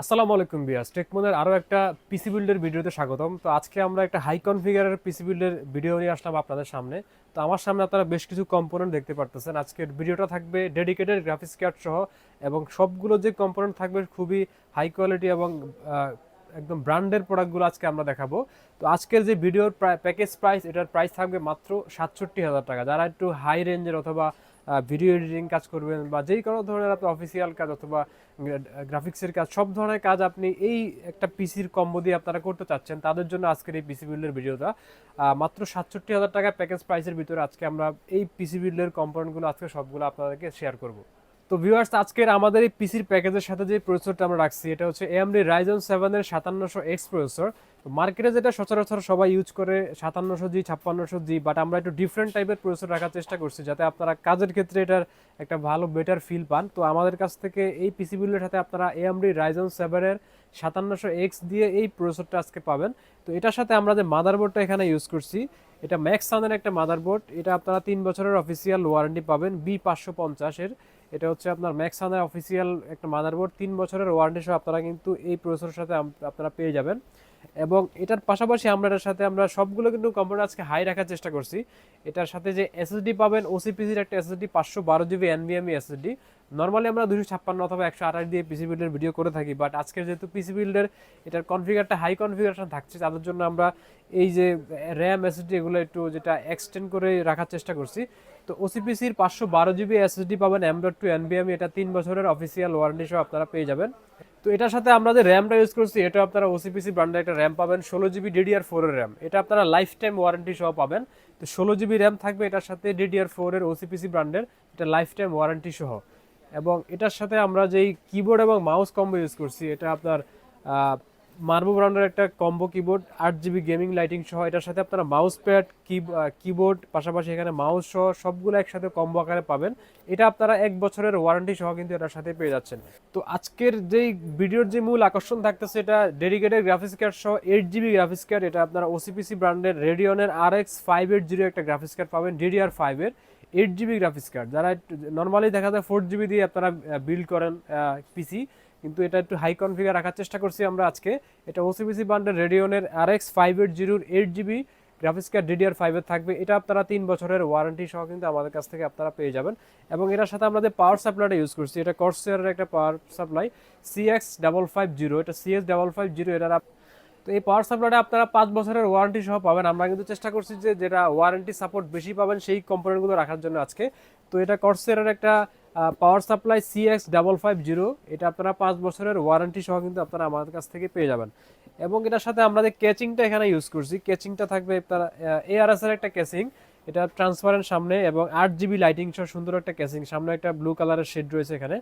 আসসালামু আলাইকুম বিয়াস টেকমোনের আরও একটা পিসি বিল্ডের ভিডিওতে স্বাগতম। তো আজকে আমরা একটা হাই কনফিগারের পিসি বিল্ডের ভিডিও নিয়ে আসলাম আপনাদের সামনে। তো আমার সামনে আপনারা বেশ কিছু কম্পোনেন্ট দেখতে পারতেছেন। আজকের ভিডিওটা থাকবে ডেডিকেটেড গ্রাফিক্স কার্ড সহ এবং সবগুলো যে কম্পোনেন্ট থাকবে খুবই হাই কোয়ালিটি এবং একদম ব্র্যান্ডের প্রোডাক্টগুলো আজকে আমরা দেখাবো। তো আজকের যে ভিডিওর প্যাকেজ প্রাইস, এটার প্রাইস থাকবে মাত্র সাতষট্টি হাজার টাকা। যারা একটু হাই রেঞ্জের অথবা ভিডিও এডিটিং কাজ করবেন বা যেই কোনো ধরনের আপনি অফিসিয়াল কাজ অথবা গ্রাফিক্সের কাজ, সব ধরনের কাজ আপনি এই একটা পিসির কম্বো দিয়ে আপনারা করতে চাচ্ছেন, তাদের জন্য আজকের এই পিসি বিল্ডের ভিডিওটা। মাত্র সাতষট্টি হাজার টাকা প্যাকেজ প্রাইসের ভিতরে আজকে আমরা এই পিসি বিল্ডের কম্পোনেন্টগুলো আজকে সবগুলো আপনাদেরকে শেয়ার করব। তো ভিউয়ার্স আজকের আমাদের এই পিসির প্যাকেজের সাথে যে প্রসেসরটা আমরা রাখছি, এটা হচ্ছে এএমডি রাইজন সেভেনের সাতান্নশো এক্স প্রসেসর মার্কেটে যেটা সচরাচর সবাই ইউজ করে, সাতান্নশো জি ছাপ্পান্নশো জি বাট আমরা একটু ডিফারেন্ট টাইপের প্রসেসর রাখার চেষ্টা করছি, যাতে আপনারা কাজের ক্ষেত্রে এটার একটা ভালো বেটার ফিল পান। তো আমাদের কাছ থেকে এই পিসি বিল্ডের সাথে আপনারা এএমডি রাইজন সেভেনের সাতান্নশো এক্স দিয়ে এই প্রসেসরটা আজকে পাবেন। তো এটার সাথে আমরা যে মাদারবোর্ডটা এখানে ইউজ করছি, এটা ম্যাক্স সানের একটা মাদারবোর্ড এটা আপনারা তিন বছরের অফিসিয়াল ওয়ারেন্টি পাবেন বি পাঁচশো পঞ্চাশের এটা হচ্ছে আপনার ম্যাক্সানের অফিসিয়াল একটা মাদারবোর্ড তিন বছরের ওয়ারেন্টি সহ আপনারা কিন্তু এই প্রসেসরের সাথে আপনারা পেয়ে যাবেন। এবং এটার পাশাপাশি আমরা এটার সাথে আমরা সবগুলো কিন্তু কম্পিউটার আজকে হাই রাখার চেষ্টা করছি। এটার সাথে যে এসএসডি পাবেন ওসিপিসির একটা এসএসডি পাঁচশো বারো জিবি এনভিএমই এসএসডি নর্মালি আমরা দুশো ছাপ্পান্ন অথবা একশো আঠাশ দিয়ে পিসি বিল্ডের ভিডিও করে থাকি বাট আজকের যেহেতু পিসি বিল্ডের এটার কনফিগারটা হাই কনফিগারেশন থাকছে, তাদের জন্য আমরা এই যে র্যাম এসএসডি এগুলো একটু যেটা এক্সটেন্ড করে রাখার চেষ্টা করছি। তো ওসিপিসির পাঁচশো বারো জিবি এসএসডি পাবেন এম ডট টু এনবিএম এটা তিন বছরের অফিসিয়াল ওয়ারেন্টি সহ আপনারা পেয়ে যাবেন। তো এটার সাথে আমরা যে র্যামটা ইউজ করছি, এটা আপনারা ওসিপিসি ব্র্যান্ডের একটা র্যাম পাবেন, ষোলো জিবি ডিডিআর ফোরের র্যাম এটা আপনারা লাইফ টাইম ওয়ারেন্টি সহ পাবেন। তো ষোলো জিবি র্যাম থাকবে এটার সাথে ডিডিআর ফোরের ওসিপিসি ব্র্যান্ডের এটা লাইফ টাইম ওয়ারেন্টি সহ। এবং এটার সাথে আমরা যেই কিবোর্ড এবং মাউস কম্বো ইউজ করছি, এটা আপনার মার্বো ব্র্যান্ডের একটা কম্বো কিবোর্ড আট জিবি গেমিং লাইটিং সহ, এটার সাথে আপনারা মাউস প্যাড কিবোর্ড পাশাপাশি এখানে মাউস সহ সবগুলো একসাথে কম্বো আকারে পাবেন। এটা আপনারা এক বছরের ওয়ারেন্টি সহ কিন্তু এটার সাথে পেয়ে যাচ্ছেন। তো আজকের যেই ভিডিওর যে মূল আকর্ষণ থাকতেছে, এটা ডেডিকেটেড গ্রাফিক্স কার্ড সহ এইট জিবি গ্রাফিক্স কার্ড এটা আপনারা ওসিপিসি ব্র্যান্ডের রেডিয়নের R X five eight zero একটা গ্রাফিক্স কার্ড পাবেন ডিডিআর ফাইভের এইট জিবি গ্রাফিক্স কার্ড যারা নর্মালি দেখা যায় ফোর জিবি দিয়ে আপনারা বিল্ড করেন পিসি কিন্তু এটা একটু হাই কনফিগার রাখার চেষ্টা করছি আমরা আজকে। এটা ওসিবিসি বান্ডের রেডিওনের আর এক্স ফাইভ এইট জিরোর eight GB graphics card DDR ফাইভের থাকবে। এটা আপনারা তিন বছরের ওয়ারেন্টি সহ কিন্তু আমাদের কাছ থেকে আপনারা পেয়ে যাবেন। এবং এটার সাথে আমরা যে পাওয়ার সাপ্লাইটা ইউজ করছি, এটা কর্সিয়ারের একটা power supply CX double five zero এটা সিএক্স ডাবল ফাইভ জিরো এটার তো এই পাওয়ার সাপ্লাইটা আপনারা পাঁচ বছরের ওয়ারেন্টি সহ পাবেন। আমরা কিন্তু চেষ্টা করছি যে যেটা ওয়ারেন্টি সাপোর্ট বেশি পাবেন, সেই কম্পোনেন্টগুলো রাখার জন্য আজকে। তো এটা কর্সেরের একটা power supply C X double five zero এটা আপনারা পাঁচ বছরের ওয়ারেন্টি সহ কিন্তু আপনারা আমাদের কাছ থেকে পেয়ে যাবেন। এবং এটার সাথে আমরা যে ক্যাচিংটা এখানে ইউজ করছি ক্যাচিংটা থাকবে আপনারা এআরএস এর একটা ক্যাচিং এটা ট্রান্সপারেন্ট সামনে এবং আট জিবি লাইটিং সহ সুন্দর একটা ক্যাচিং সামনে একটা ব্লু কালারের শেড রয়েছে এখানে।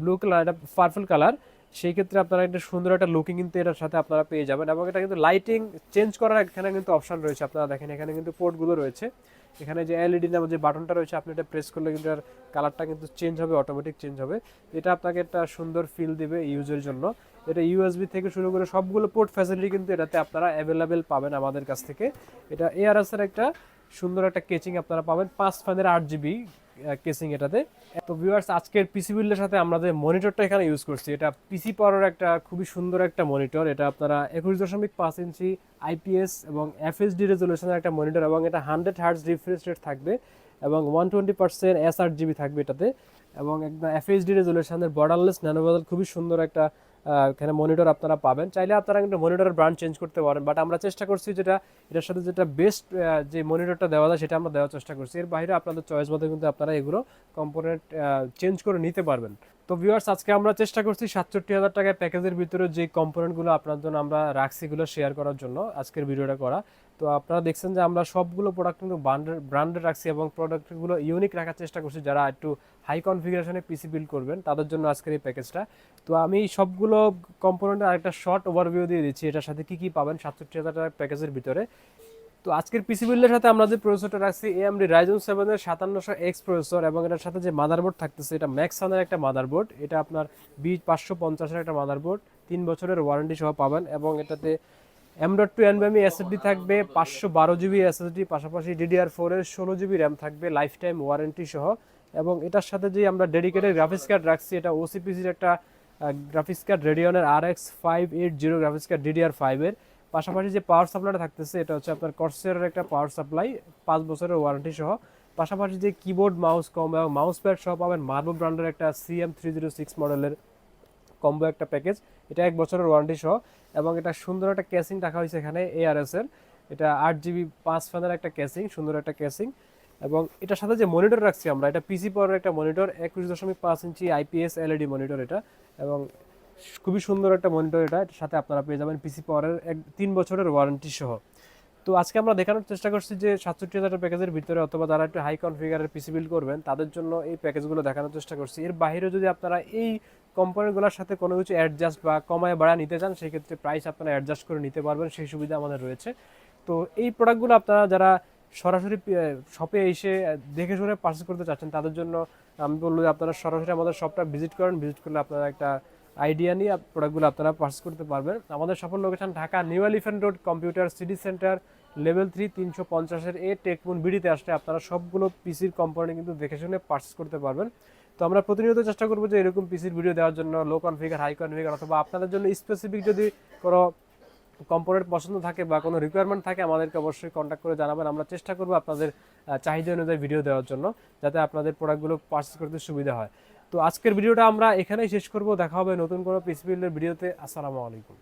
ব্লু কালার এটা পার্পল কালার সেই ক্ষেত্রে আপনারা একটা সুন্দর একটা লুকিং কিন্তু এটার সাথে আপনারা পেয়ে যাবেন এবং এটা কিন্তু লাইটিং চেঞ্জ করার এখানে কিন্তু অপশন রয়েছে। আপনারা দেখেন এখানে কিন্তু পোর্টগুলো রয়েছে। এখানে যে এলইডি নামে যে বাটনটা রয়েছে, আপনি এটা প্রেস করলে কিন্তু এর কালারটা কিন্তু চেঞ্জ হবে অটোমেটিক চেঞ্জ হবে। এটা আপনাকে একটা সুন্দর ফিল দিবে ইউজের জন্য। এটা ইউএসবি থেকে শুরু করে সবগুলো পোর্ট ফ্যাসিলিটি কিন্তু এটাতে আপনারা অ্যাভেলেবেল পাবেন আমাদের কাছ থেকে। এটা এআরএসের একটা সুন্দর একটা কেচিং আপনারা পাবেন, পাঁচ ফ্যানের আট জিবি কেসিং এটাতে। তো ভিউয়ার্স আজকের পিসি বিল্ডের সাথে আমরা যে মনিটরটা এখানে ইউজ করছি, এটা পিসি পাওয়ার একটা খুবই সুন্দর একটা মনিটর এটা আপনারা একুশ দশমিক পাঁচ ইঞ্চি আইপিএস এবং এফএসডি রেজলিউশনের একটা মনিটর এবং এটা হান্ড্রেড হার্টস রিফ্রেশ রেট থাকবে এবং ওয়ান টোয়েন্টি পার্সেন্ট এস আট জিবি থাকবে এটাতে। এবং একদম এফএসডি রেজলিউশনের বর্ডারলেস ন্যানোভেল খুবই সুন্দর একটা এখানে মনিটর আপনারা পাবেন। চাইলে আপনারা কিন্তু মনিটরের ব্র্যান্ড চেঞ্জ করতে পারেন বাট আমরা চেষ্টা করছি যেটা, এটার সাথে যেটা বেস্ট যে মনিটরটা দেওয়া যায় সেটা আমরা দেওয়ার চেষ্টা করছি। এর বাইরে আপনাদের চয়েস মতো কিন্তু আপনারা এগুলো কম্পোনেন্ট চেঞ্জ করে নিতে পারবেন। তো ভিউয়ার্স আজকে আমরা চেষ্টা করছি সাতষট্টি হাজার টাকায় প্যাকেজের ভিতরে যে কম্পোনেন্টগুলো আপনার জন্য আমরা রাখছি এগুলো শেয়ার করার জন্য আজকের ভিডিওটা করা। তো আপনারা দেখছেন যে আমরা সবগুলো প্রোডাক্ট কিন্তু ব্র্যান্ডের ব্র্যান্ডেড রাখছি এবং প্রোডাক্টগুলো ইউনিক রাখার চেষ্টা করছি যারা একটু হাই কনফিগারেশনে পিসি বিল্ড করবেন, তাদের জন্য আজকের এই প্যাকেজটা। তো আমি সবগুলো কম্পোনেন্টের আরেকটা শর্ট ওভারভিউ দিয়ে দিচ্ছি, এটার সাথে কী কী পাবেন সাতষট্টি হাজার টাকার প্যাকেজের ভিতরে। তো আজকের পিসি বিল্ডের সাথে আমরা যে প্রসেসরটা রাখছি এএমডি রাইজন সেভেনের সাতান্নশো এক্স প্রসেসর এবং এটার সাথে যে মাদারবোর্ড থাকতেছে, এটা ম্যাক্সানের একটা মাদারবোর্ড এটা আপনার বি পাঁচশো পঞ্চাশের একটা মাদারবোর্ড তিন বছরের ওয়ারেন্টি সহ পাবেন এবং এটাতে এম ডট টু এনবিএমি এসএসডি থাকবে, পাঁচশো বারো জিবি এসএসডি পাশাপাশি ডিডিআর ফোরের ষোলো জিবি র্যাম থাকবে লাইফ টাইম ওয়ারেন্টি সহ এবং এটার সাথে যে আমরা ডেডিকেটেড গ্রাফিক্স কার্ড রাখছি, এটা ওসিপিসির একটা graphics card রেডিয়নের R X five eight zero graphics card DDR ফাইভের পাশাপাশি যে পাওয়ার সাপ্লাইটা থাকতেছে, এটা হচ্ছে আপনার কর্সের একটা পাওয়ার সাপ্লাই পাঁচ বছরের ওয়ারেন্টি সহ। পাশাপাশি যে কিবোর্ড মাউস কম এবং মাউস প্যাড সহ পাবেন মার্বো ব্র্যান্ডের একটা সিএম থ্রি জিরো সিক্স মডেলের কম্বো একটা প্যাকেজ এটা এক বছরের ওয়ারেন্টি সহ এবং এটা সুন্দর একটা ক্যাসিং রাখা হয়েছে এখানে এআরএস এর এটা আট জিবি পাঁচ ফ্যানের একটা ক্যাসিং সুন্দর একটা ক্যাসিং এবং এটার সাথে যে মনিটর রাখছি আমরা, এটা পিসি পাওয়ারের একটা মনিটর একুশ দশমিক পাঁচ ইঞ্চি আইপিএস এলইডি মনিটর এটা। এবং খুবই সুন্দর একটা মনিটর এটা, এটার সাথে আপনারা পেয়ে যাবেন পিসি পাওয়ারের এক, তিন বছরের ওয়ারেন্টি সহ। তো আজকে আমরা দেখানোর চেষ্টা করছি যে সাতষট্টি হাজার প্যাকেজের ভিতরে অথবা যারা একটু হাই কনফিগারের পিসি বিল্ড করবেন, তাদের জন্য এই প্যাকেজগুলো দেখানোর চেষ্টা করছি। এর বাইরে যদি আপনারা এই কোম্পানিগুলোর সাথে কোনো কিছু অ্যাডজাস্ট বা কমায় বাড়া নিতে চান সেই ক্ষেত্রে প্রাইস আপনারা অ্যাডজাস্ট করে নিতে পারবেন, সেই সুবিধা আমাদের রয়েছে। তো এই প্রোডাক্টগুলো আপনারা যারা সরাসরি শপে এসে দেখে শুনে পারচেস করতে চাচ্ছেন, তাদের জন্য আমি বলব যে আপনারা সরাসরি আমাদের শপটা ভিজিট করেন। ভিজিট করলে আপনারা একটা আইডিয়া নিয়ে প্রোডাক্টগুলো আপনারা পার্স করতে পারবেন। আমাদের সফল location Dhaka new elephant road computer city centre level three তিনশো পঞ্চাশের এ টেকমুন বিডিতে আসলে আপনারা সবগুলো পিসির কোম্পানি কিন্তু দেখে শুনে পারচেস করতে পারবেন। তো আমরা প্রতিনিয়ত চেষ্টা করব যে এরকম পিসির ভিডিও দেওয়ার জন্য লো কনফিগার হাই কনফিগার অথবা আপনাদের জন্য স্পেসিফিক যদি কোনো কম্পোনেন্ট পছন্দ থাকে বা কোনো রিকোয়ারমেন্ট থাকে, আমাদেরকে অবশ্যই কন্ট্যাক্ট করে জানাবেন। আমরা চেষ্টা করব আপনাদের চাহিদা অনুযায়ী ভিডিও দেওয়ার জন্য, যাতে আপনাদের প্রোডাক্টগুলো পারচেস করতে সুবিধা হয়। তো আজকের ভিডিওটা আমরা এখানেই শেষ করব। দেখা হবে নতুন কোনো পিসি বিল্ডের ভিডিওতে। আসসালামু আলাইকুম।